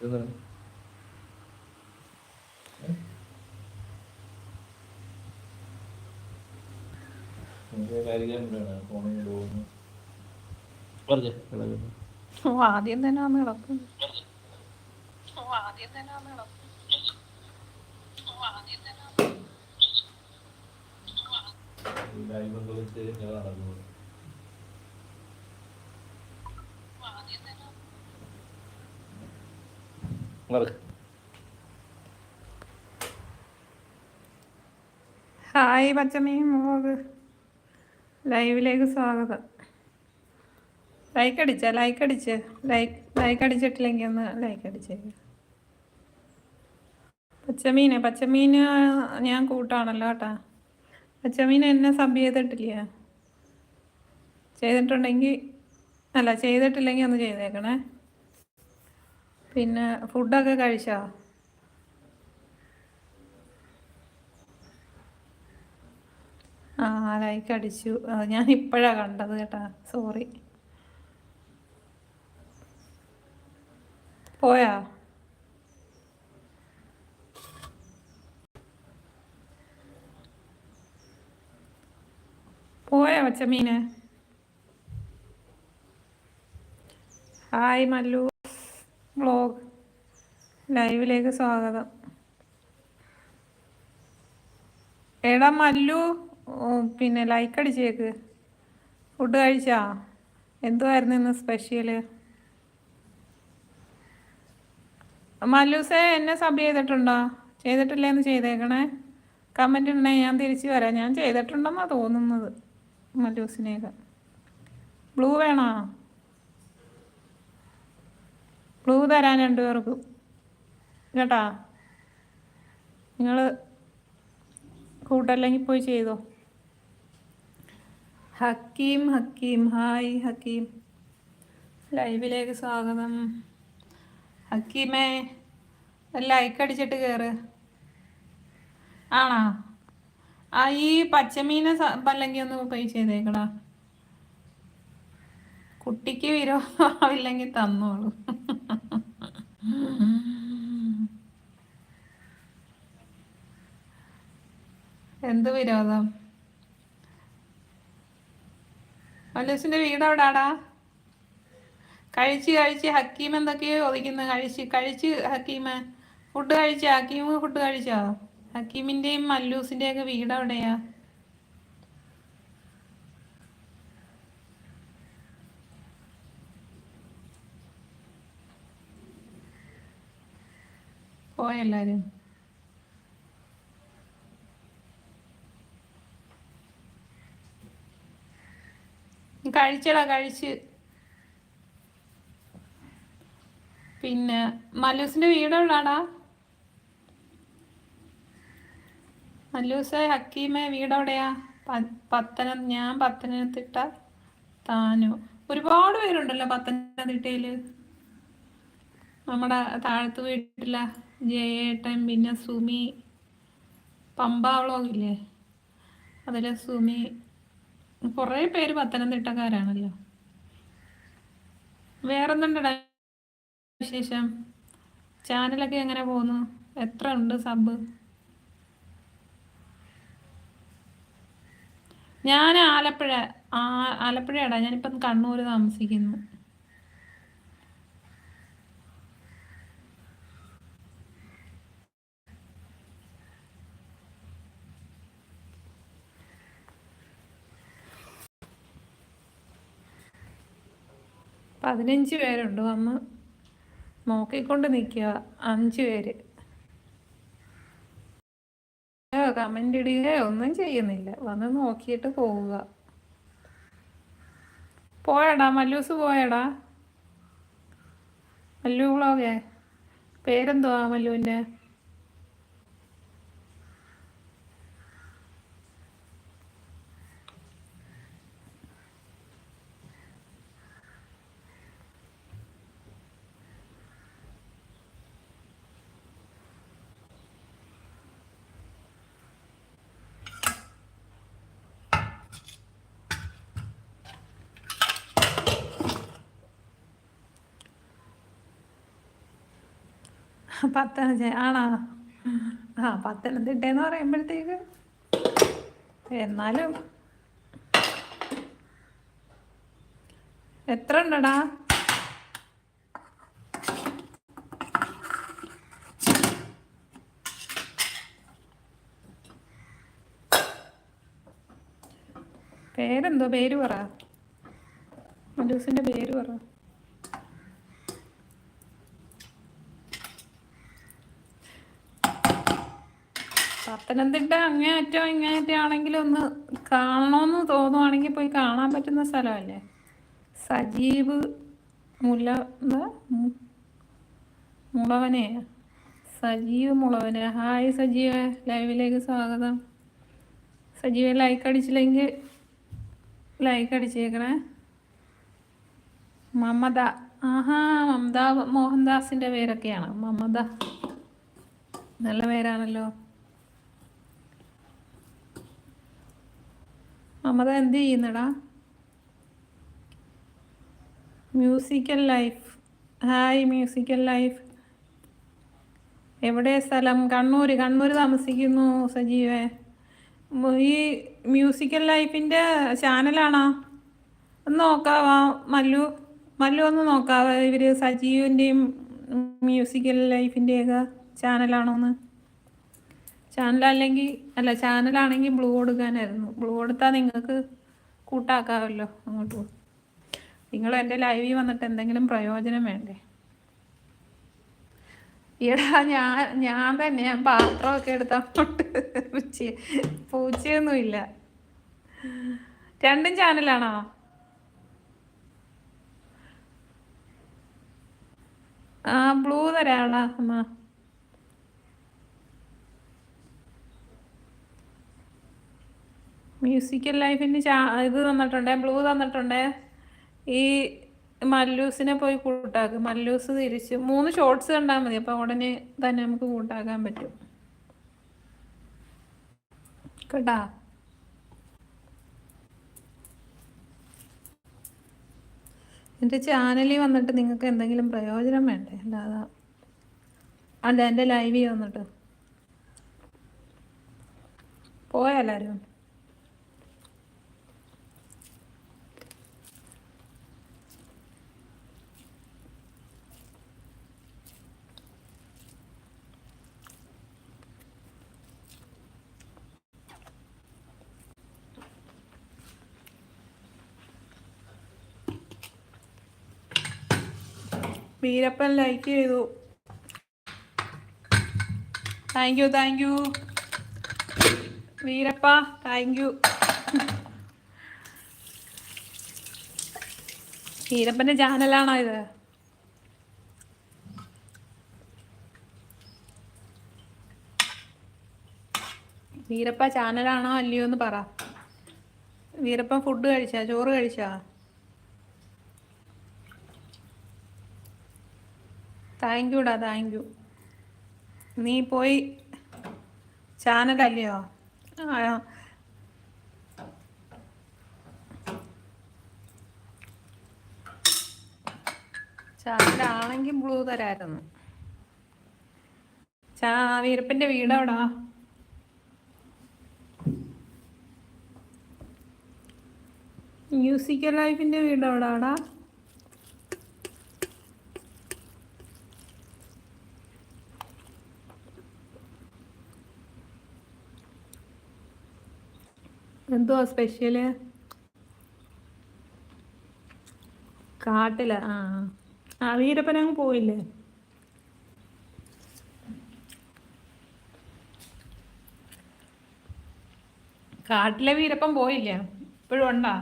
എന്താണ് ഫോണിൽ തന്നെ പറഞ്ഞേ. ഓ ആദ്യം തന്നെ വന്ന് കിടക്കും ആദ്യം കളിച്ച് ഹായ് പച്ചമീൻ മോഗ് ലൈവിലേക്ക് സ്വാഗതം. ലൈക്ക് അടിച്ച ലൈക്ക് അടിച്ച് ലൈക്ക് ലൈക്ക് അടിച്ചിട്ടില്ലെങ്കിൽ ഒന്ന് ലൈക്ക് അടിച്ചേക്ക് പച്ചമീന് പച്ചമീന് ഞാൻ കൂട്ടാണല്ലോ കേട്ടാ. പച്ചമീൻ എന്നെ സബ് ചെയ്തിട്ടില്ല? ചെയ്തിട്ടുണ്ടെങ്കിൽ അല്ല ചെയ്തിട്ടില്ലെങ്കിൽ ഒന്ന് ചെയ്തേക്കണേ. പിന്നെ ഫുഡൊക്കെ കഴിച്ചോ? ആ ലൈക്ക് അടിച്ചു ഞാൻ ഇപ്പോഴാണ് കണ്ടത് കേട്ടാ. സോറി. പോയാ? പോയാ പച്ചമീന് ഹായ് മല്ലു. വ്ളോഗ് ലൈവിലേക്ക് സ്വാഗതം. എടാ മല്ലു പിന്നെ ലൈക്ക് അടിച്ചേക്ക്. ഫുഡ് കഴിച്ചാ? എന്തുവായിരുന്നു ഇന്ന് സ്പെഷ്യൽ മല്ലൂസെ എന്നെ സബ് ചെയ്തിട്ടുണ്ടോ? ചെയ്തിട്ടില്ലേന്ന് ചെയ്തേക്കണേ. കമന്റ് ഇടണേ ഞാൻ തിരിച്ചു വരാം. ഞാൻ ചെയ്തിട്ടുണ്ടെന്നാണ് തോന്നുന്നത് മല്ലൂസിനെയൊക്കെ. ബ്ലൂ വേണോ? ബ്ലൂ തരാൻ രണ്ടുപേർക്കും. കേട്ടാ? നിങ്ങൾ കൂട്ടല്ലെങ്കിൽ പോയി ചെയ്തോ. ഹക്കീം ഹക്കീം. ഹായ് ഹക്കീം. ലൈവിലേക്ക് സ്വാഗതം. ഹക്കീമേ ലൈക്ക് അടിച്ചിട്ട് കയറ് ആണോ? ആ ഈ പച്ചമീനെ അല്ലെങ്കിൽ ഒന്ന് പോയി ചെയ്തേക്കടാ. കുട്ടിക്ക് വിരോധമാവില്ലെങ്കിൽ തന്നോളൂ. എന്ത് വിരോധം? മല്ലൂസിന്റെ വീട് എവിടാടാ കഴിച്ച് കഴിച്ച് ഹക്കീം എന്തൊക്കെയോ ഒതിക്കുന്നു കഴിച്ച് കഴിച്ച് ഹക്കീമ ഫുഡ് കഴിച്ചോ? ഹക്കീം ഫുഡ് കഴിച്ചോ? ഹക്കീമിന്റെയും മല്ലൂസിന്റെയും ഒക്കെ വീട് എവിടെയാ പോയെല്ലാരും കഴിച്ചടാ കഴിച്ച്. പിന്നെ മല്ലൂസിന്റെ വീട് എവിടാടാ? മല്ലൂസെ ഹക്കീമെ വീട് എവിടെയാ? പ- പത്തന ഞാൻ പത്തനംതിട്ട താനു. ഒരുപാട് പേരുണ്ടല്ലോ പത്തനംതിട്ടയിൽ. നമ്മുടെ താഴത്ത് വീട്ടില. ജയേട്ടൻ പിന്നെ സുമി പമ്പ വ്ളോഗില്ലേ അതിലെ സുമി കുറേ പേര് പത്തനംതിട്ടക്കാരാണല്ലോ. വേറെന്തുണ്ടടാ വിശേഷം? ചാനലൊക്കെ എങ്ങനെ പോകുന്നു? എത്ര ഉണ്ട് സബ്? ഞാൻ ആലപ്പുഴ ആലപ്പുഴയാടാ. ഞാനിപ്പം കണ്ണൂർ താമസിക്കുന്നു. പതിനഞ്ച് പേരുണ്ട്. വന്ന് നോക്കിക്കൊണ്ട് നിൽക്കുക. അഞ്ച് പേര്. കമന്റ് ഇടുകയോ ഒന്നും ചെയ്യുന്നില്ല. വന്ന് നോക്കിയിട്ട് പോവുക. പോയടാ. മല്ലൂസ് പോയടാ. മല്ലു വ്ളോഗേ പേരെന്തുവാ മല്ലുവിന്റെ പത്തനംതിട്ട ആണോ? ആ പത്തനംതിട്ടയെന്ന് പറയുമ്പോഴത്തേക്ക് എന്നാലും എത്ര ഉണ്ടടാ പേരെന്തോ? പേര് പറ. മലൂസിന്റെ പേര് പറ. പത്തനംതിട്ട അങ്ങേയറ്റം ഇങ്ങേയറ്റം ഒന്ന് കാണണമെന്ന് തോന്നുവാണെങ്കിൽ പോയി കാണാൻ പറ്റുന്ന സ്ഥലമല്ലേ? സജീവ് മുല എന്താ? മു- മുളവനെ സജീവ് മുളവനെ. ഹായ് സജീവ. ലൈവിലേക്ക് സ്വാഗതം. സജീവ ലൈക്ക് അടിച്ചില്ലെങ്കിൽ ലൈക്ക് അടിച്ചേക്കണേ. മമത. ആഹാ മമത മോഹൻദാസിന്റെ പേരൊക്കെയാണ്. മമത. നല്ല പേരാണല്ലോ. മമത എന്ത് ചെയ്യുന്നടാ? Musical life hi musical life എവിടെ സ്ഥലം? കണ്ണൂർ കണ്ണൂർ താമസിക്കുന്നു സജീവേ. ഈ മ്യൂസിക്കൽ ലൈഫിന്റെ ചാനലാണോ ഒന്ന് നോക്കാവാ? മല്ലു. മല്ലു ഒന്ന് നോക്കാവാ? ഇവർ സജീവിന്റെയും മ്യൂസിക്കൽ ലൈഫിന്റെയൊക്കെ ചാനലാണോ എന്ന് ചാനലല്ലെങ്കിൽ അല്ല ചാനലാണെങ്കിൽ ബ്ലൂ കൊടുക്കാനായിരുന്നു. ബ്ലൂ കൊടുത്താൽ നിങ്ങൾക്ക് കൂട്ടാക്കാമല്ലോ അങ്ങോട്ട്. നിങ്ങൾ എന്റെ ലൈവിൽ വന്നിട്ട് എന്തെങ്കിലും പ്രയോജനം വേണ്ടേ? ഈടാ ഞാൻ ഞാൻ തന്നെ ഞാൻ പാത്രമൊക്കെ പൊട്ട് വെച്ച് പൂച്ചയൊന്നുമില്ല. രണ്ടും ചാനലാണോ? ആ ബ്ലൂ തരാളാ അമ്മ മ്യൂസിക്കൽ ലൈഫിന് ഇത് തന്നിട്ടുണ്ട് ബ്ലൂ തന്നിട്ടുണ്ട്? ഈ മല്ലൂസിനെ പോയി കൂട്ടാക്കും. മല്ലൂസ് തിരിച്ച് മൂന്ന് ഷോർട്സ് കണ്ടാൽ മതി അപ്പോൾ ഉടനെ തന്നെ നമുക്ക് കൂട്ടാക്കാൻ പറ്റും. കേട്ടാ? എന്റെ ചാനലിൽ വന്നിട്ട് നിങ്ങൾക്ക് എന്തെങ്കിലും പ്രയോജനം വേണ്ടേ? അല്ലാതെ അല്ല എന്റെ ലൈവിൽ വന്നിട്ട്. പോയാലാരും വീരപ്പൻ ലൈക്ക് ചെയ്തു. Thank you thank you Veerappa thank you വീരപ്പന്റെ ചാനലാണോ ഇത്? വീരപ്പ ചാനലാണോ അല്ലയോ എന്ന് പറ. വീരപ്പൻ ഫുഡ് കഴിച്ചാ? ചോറ് കഴിച്ചാ? താങ്ക് യുടാ താങ്ക് യു. നീ പോയി ചാനലല്ലയോ ചാനലാണെങ്കിൽ ബ്ലൂ തരായിരുന്നു. വീരപ്പന്റെ എവിടാ? മ്യൂസിക്കൽ ലൈഫിന്റെ വീട് എന്തുവാ സ്പെഷ്യൽ കാട്ടില. ആ. ആ വീരപ്പൻ അങ്ങ് പോയില്ലേ? കാട്ടിലെ വീരപ്പൻ പോയില്ല? ഇപ്പോഴും ഉണ്ടാ?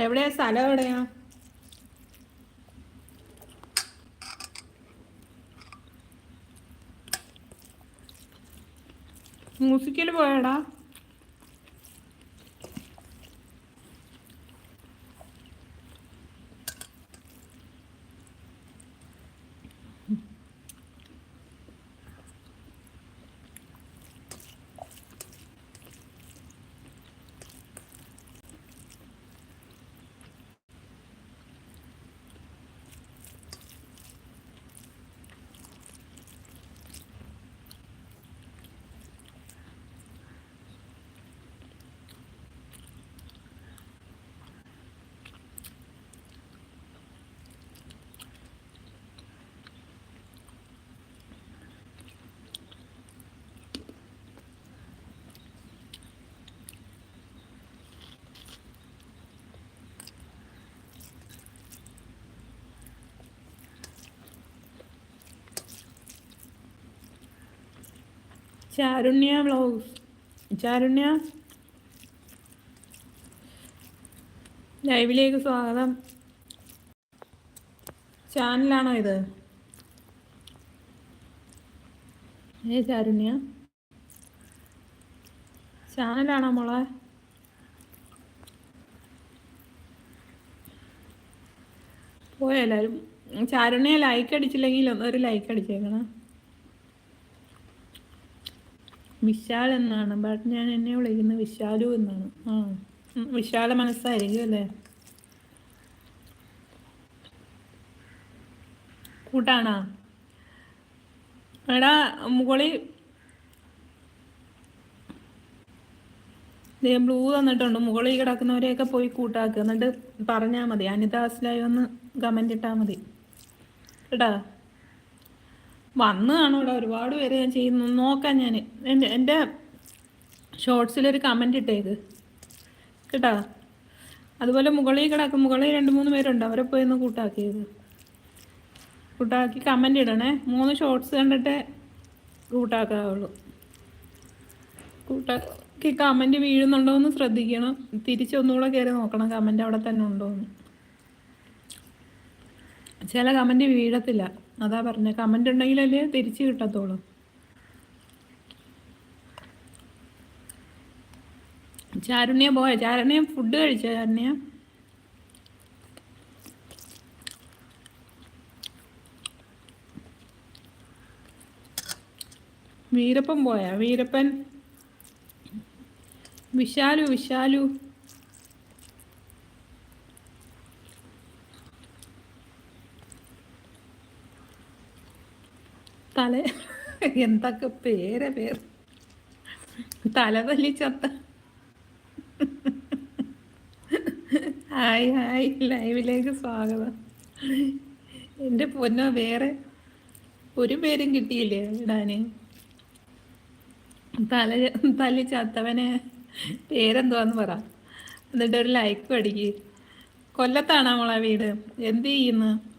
എവിടെയാ സ്ഥലം എവിടെയാ? മ്യൂസിക്കൽ പോയടാ. ചാരുണ്യ വ്ലോഗ്സ് ചാരുണ്യ. ലൈവിലേക്ക് സ്വാഗതം. ചാനലാണോ ഇത്? ഏ ചാരുണ്യ. ചാനലാണോ മോളെ? പോയെല്ലാവരും ചാരുണ്യ ലൈക്ക് അടിച്ചില്ലെങ്കിൽ ഒരു ലൈക്ക് അടിച്ചേക്കണം. വിശാൽ എന്നാണ്. ബട്ട് ഞാൻ എന്നെ വിളിക്കുന്നത് വിശാലു എന്നാണ്. ആ വിശാല മനസ്സായിരിക്കും അല്ലേ? കൂട്ടാണോ? എടാ മുകളിൽ ബ്ലൂ തന്നിട്ടുണ്ട് മുകളിൽ കിടക്കുന്നവരെയൊക്കെ പോയി കൂട്ടാക്കുക എന്നിട്ട് പറഞ്ഞാൽ മതി. അനിതാസിലായി ഒന്ന് കമന്റ് ഇട്ടാൽ മതി. കേട്ടാ? വന്ന് കാണും ഇവിടെ ഒരുപാട് പേര് ഞാൻ ചെയ്യുന്നു. നോക്കാം ഞാൻ എന്റെ എന്റെ ഷോർട്സിലൊരു കമന്റ് ഇട്ടേക്ക്. കേട്ടോ? അതുപോലെ മുകളിൽ കിടക്കും. മുകളിൽ രണ്ട് മൂന്ന് പേരുണ്ട്. അവരെ പോയി ഒന്ന് കൂട്ടാക്കിയത് കൂട്ടാക്കി കമന്റ് ഇടണേ. മൂന്ന് ഷോർട്സ് കണ്ടിട്ട് കൂട്ടാക്കാവുള്ളൂ. കൂട്ടാക്കി കമന്റ് വീഴുന്നുണ്ടോ എന്ന് ശ്രദ്ധിക്കണം. തിരിച്ചൊന്നുകൂടെ കയറി നോക്കണം. കമന്റ് അവിടെ തന്നെ ഉണ്ടോ എന്ന് ചില കമന്റ് വീഴത്തില്ല. അതാ പറഞ്ഞ. കമന്റ് ഉണ്ടെങ്കിലല്ലേ തിരിച്ച് കിട്ടത്തുള്ളൂ. ചാരുണ്യ പോയ? ചാരുണ്യ ഫുഡ് കഴിച്ച ചാരുണ്യ? വീരപ്പൻ പോയ? വീരപ്പൻ. വിശാലു വിശാലു. തല എന്തൊക്കെ പേര് പേര് തല തല്ലി ചത്ത. ഹായ് ഹായ് ലൈവിലേക്ക് സ്വാഗതം. എന്റെ പൊന്നോ വേറെ ഒരു പേരും കിട്ടിയില്ലേ ഇടാന്? തല തല്ലി ചത്തവനെ പേരെന്തുവാന്ന് പറ. എന്നിട്ട് ഒരു ലൈക്ക് അടിക്ക്. കൊല്ലത്താണോ മോളെ വീട്? എന്ത് ചെയ്യുന്നു?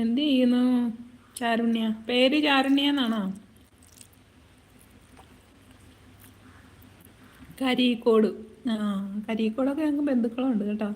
എന്ത് ചെയ്യുന്നു? ചാരുണ്യ. പേര് ചാരുണ്യ എന്നാണോ? കരീക്കോട്. ആ കരീക്കോടൊക്കെ ഞങ്ങൾക്ക് ബന്ധുക്കളുണ്ട് കേട്ടോ.